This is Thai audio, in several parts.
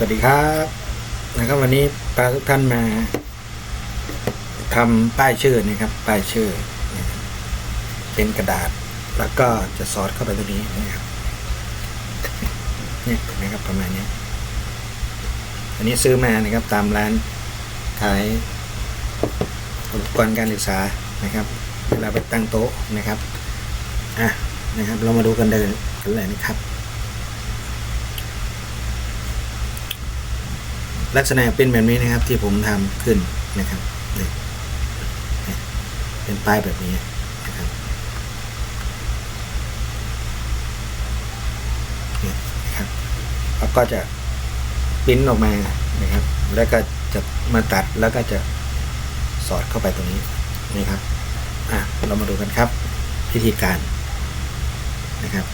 สวัสดีครับนะครับ วันนี้พาทุกท่านมาทำป้ายชื่อนะครับ ป้ายชื่อ เป็นกระดาษ แล้วก็จะสอดเข้าไปตรงนี้นะครับเนี่ยนะครับประมาณนี้ อันนี้ซื้อมานะครับ ตามร้านขายอุปกรณ์การศึกษานะครับเวลาไปตั้งโต๊ะนะครับอะนะครับ เรามาดูกันเดินกันเลยนะครับ ลักษณะเป็นแบบนี้นะครับที่ผมทำขึ้นนะครับนี่นี่เป็นป้ายแบบนี้นะครับนี่นะครับแล้วก็จะปิ้นออกมานะครับ แล้วก็จะมาตัดแล้วก็จะสอดเข้าไปตรงนี้นี่ครับอะเรามาดูกันครับพิธีการนะครับ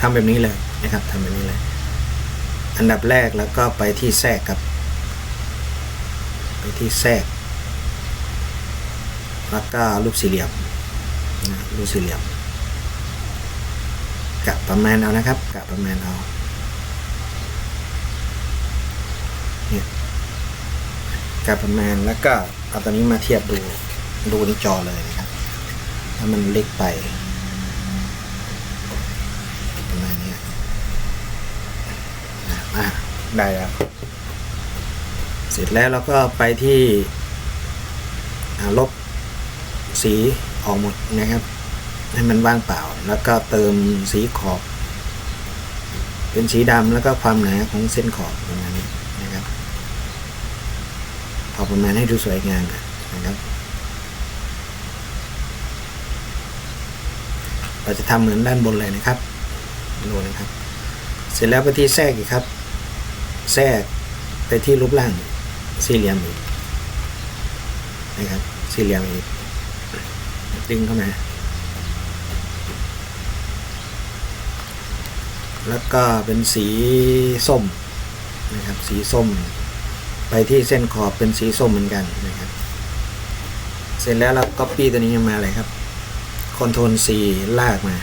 ทำแบบนี้เลยนะครับทำแบบนี้เลย อันดับแรกแล้วก็ไปที่แทรกครับ ไปที่แทรก แล้วก็รูปสี่เหลี่ยมนะรูปสี่เหลี่ยมกะประมาณเอานะครับกะประมาณเอาเนี่ยกะประมาณแล้วก็เอาตัวนี้มาเทียบดูดูในจอเลยนะครับถ้ามันเล็กไป ประมาณเนี้ย อะได้แล้ว เสร็จแล้วเราก็ไปที่ลบสีออกหมดนะครับ ให้มันว่างเปล่า แล้วก็เติมสีขอบ เป็นสีดำแล้วก็ความหนาของเส้นขอบประมาณนี้นะครับพอประมาณให้ดูสวยงามนะครับ เราจะทำเหมือนด้านบนเลยนะครับดูนะครับ เสร็จแล้วไปที่แทรกอีกครับ แทรกไปที่รูปร่างสี่เหลี่ยมอีกนะครับสี่เหลี่ยมอีกดึงเข้ามา แล้วก็เป็นสีส้มนะครับ สีส้ม ไปที่เส้นขอบเป็นสีส้มเหมือนกันนะครับ เสร็จแล้วเราก็ปี้ตัวนี้มาเลยครับคอนโทรล C ลากมา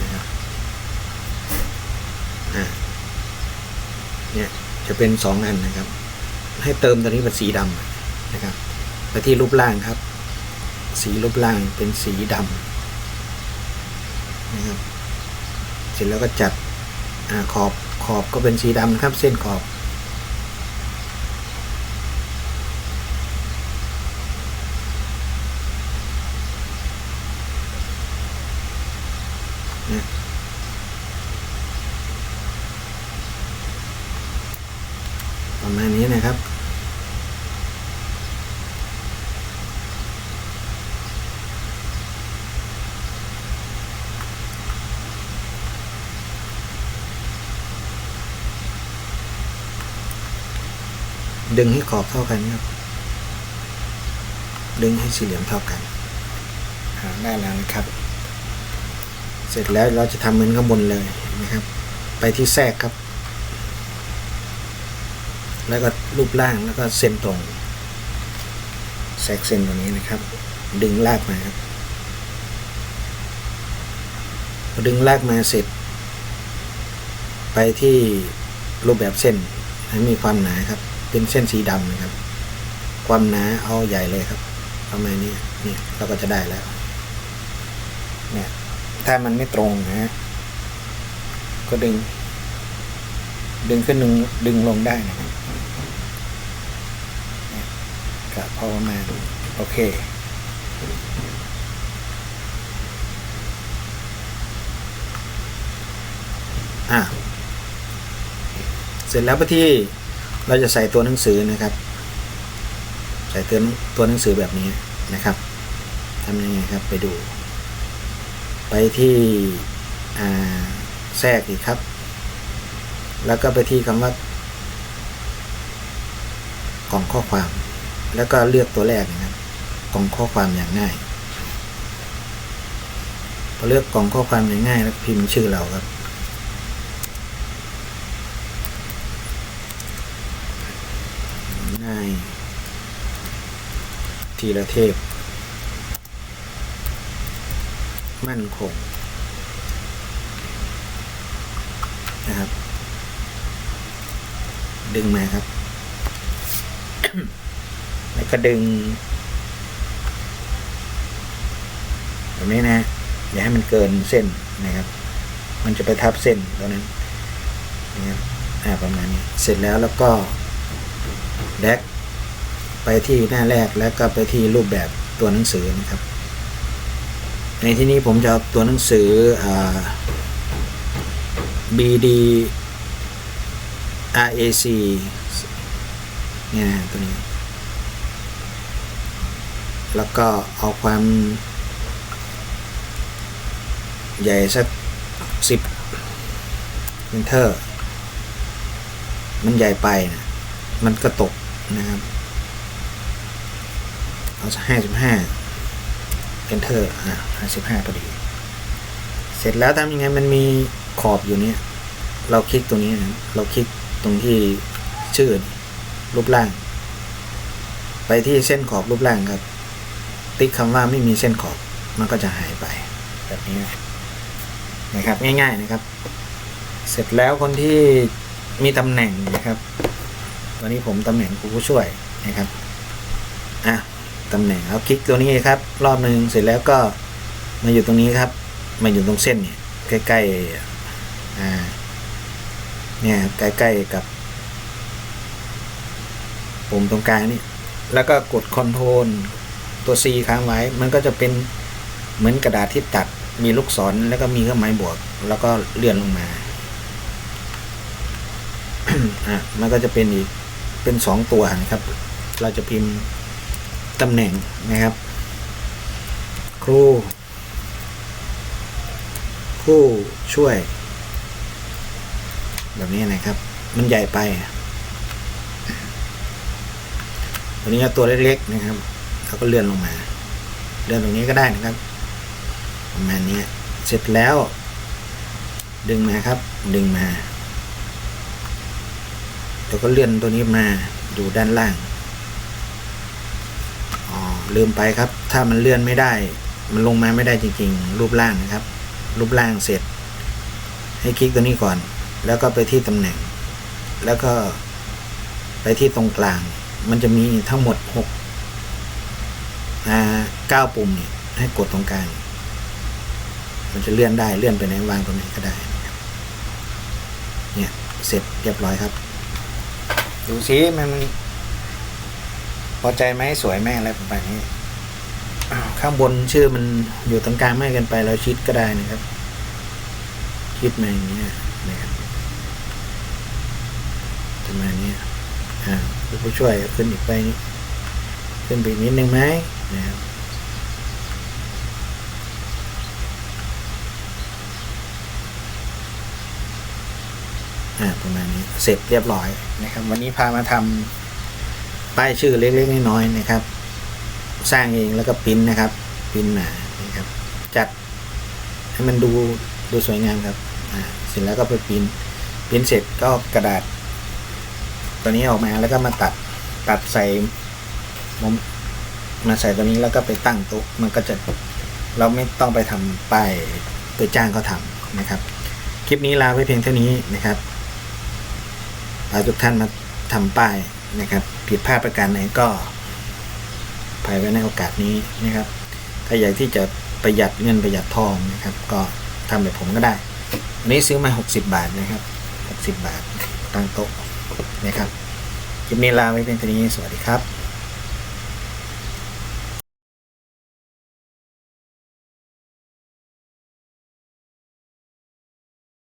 นะครับอะ เนี่ยจะเป็นสองอันนะครับ ให้เติมตัวนี้เป็นสีดำนะครับไปที่รูปร่างครับ สีรูปร่างเป็นสีดำนะครับ เสร็จแล้วก็จัดอขอบขอบก็เป็นสีดำนะครับ เส้นขอบ ประมาณนี้นะครับ ดึงให้ขอบเท่ากันครับ ดึงให้สี่เหลี่ยมเท่ากันอ่าได้แล้วนะครับ เสร็จแล้วเราจะทำเหมือนข้างบนเลยนะครับ ไปที่แทรกครับ แล้วก็รูปร่างแล้วก็เส้นตรงแทรกเส้นตรงนี้นะครับ ดึงลากมาครับพอดึงลากมาเสร็จ ไปที่รูปแบบเส้นให้มีความหนาครับ เป็นเส้นสีดำนะครับ ความหนาเอาใหญ่เลยครับประมาณนี้เนี่ยเราก็จะได้แล้วเนี่ยถ้ามันไม่ตรงนะฮะก็ดึง ดึงขึ้นดึงดึงลงได้นะครับ กะพอประมาโอเค อะ เสร็จแล้วไปที่เราจะใส่ตัวหนังสือนะครับ ใส่ตัวตัวหนังสือแบบนี้นะครับทำยังไงครับไปดู ไปที่อ่าแทรกอีกครับ แล้วก็ไปที่คำว่ากล่องข้อความ แล้วก็เลือกตัวแรกนะครับกล่องข้อความอย่างง่ายพอเลือกกล่องข้อความอย่างง่ายแล้วพิมพ์ชื่อเราครับ ง่ายทีละเทพ มั่นคงนะครับ ดึงมาครับ แล้วก็ดึงแบบนี้นะอย่าให้มันเกินเส้นนะครับ มันจะไปทับเส้นตรงนั้นนะครับอ่าประมาณนี้เสร็จแล้วแล้วก็แดกไปที่หน้าแรกแล้วก็ไปที่รูปแบบตัวหนังสือนะครับ ในที่นี้ผมจะเอาตัวหนังสืออ่า BD RAC เนี่ยนะตัวนี้ แล้วก็เอาความใหญ่สักสิบเซนเตอร์มันใหญ่ไปนะมันก็ตกนะครับเอาสักห้าสิบห้าเอนเตอร์อะห้าสิบห้าพอดี เสร็จแล้วทำยังไงมันมีขอบอยู่เนี่ย เราคลิกตรงนี้นะเราคลิกตรงที่ชื่อรูปร่าง ไปที่เส้นขอบรูปร่างครับ ติ๊กคำว่าไม่มีเส้นขอบมันก็จะหายไปแบบนี้นะครับ ง่าย ๆนะครับ เสร็จแล้วคนที่มีตำแหน่งนะครับ ตอนนี้ผมตำแหน่งครูผู้ช่วยนะครับอะตำแหน่งเอาคลิกตัวนี้ครับ รอบหนึ่งเสร็จแล้วก็มาอยู่ตรงนี้ครับ มาอยู่ตรงเส้นเนี่ยใกล้ๆอ่าเนี่ยใกล้ๆกับปุ่มตรงกลางนี่แล้วก็กดคอนโทรล ตัว C ค้างไว้ มันก็จะเป็นเหมือนกระดาษที่ตัดมีลูกศรแล้วก็มีเครื่องหมายบวก แล้วก็เลื่อนลงมาอะมันก็จะเป็นอีกเป็นสองตัวนะครับ เราจะพิมพ์ตำแหน่งนะครับ ครูผู้ช่วย แบบนี้นะครับ มันใหญ่ไป ตัวนี้ตัวเล็กๆนะครับ เขาก็เลื่อนลงมา เลื่อนตรงนี้ก็ได้นะครับ ประมาณนี้เสร็จแล้ว ดึงมาครับ ดึงมาแล้วก็เลื่อนตัวนี้มาอยู่ด้านล่างอ๋อลืมไปครับ ถ้ามันเลื่อนไม่ได้ มันลงมาไม่ได้จริง ๆ รูปร่างนะครับ รูปร่างเสร็จ ให้คลิกตัวนี้ก่อน แล้วก็ไปที่ตำแหน่ง แล้วก็ไปที่ตรงกลาง มันจะมีทั้งหมดหก อ่าก้าปุ่มเนี่ยให้กดตรงกลางมันจะเลื่อนได้เลื่อนไปไหนวางตรงไหนก็ได้นะครับเนี่ยเสร็จเรียบร้อยครับ ดูซิมันพอใจไหมสวยไหมอะไรประมาณนี้ข้างบนชื่อมันอยู่ตรงกลางไม่กินไปเราชิดก็ได้นะครับ ชิดมาอย่างเงี้ยนะครับประมาณนี้อ่าผู้ช่วยขึ้นอีกไปขึ้นไปนิดนึงไหม นะครับอ่าประมาณนี้เสร็จเรียบร้อยนะครับ วันนี้พามาทำป้ายชื่อเล็กๆน้อยๆนะครับ สร้างเองแล้วก็ปริ้นนะครับปริ้นหนานะครับ จัดให้มันดูดูสวยงามครับอ่าเสร็จแล้วก็ไปปริ้นปริ้นเสร็จก็กระดาษ ตัวนี้ออกมาแล้วก็มาตัดตัดใส่มุม มาใส่ตัวนี้แล้วก็ไปตั้งโต๊ะมันก็จะเราไม่ต้องไปทำป้ายไปจ้างเขาทำนะครับ คลิปนี้ลาไว้เพียงเท่านี้นะครับพาทุกท่านมาทำป้ายนะครับ ผิดพลาดประการไหนก็ภายไว้ในโอกาสนี้นะครับ ถ้าอยากที่จะประหยัดเงินประหยัดทองนะครับ ก็ทำแบบผมก็ได้วันนี้ซื้อมา 60 บาทนะครับ 60 บาทตั้งโต๊ะนะครับคลิปนี้ลาไว้เพียงเท่านี้สวัสดีครับ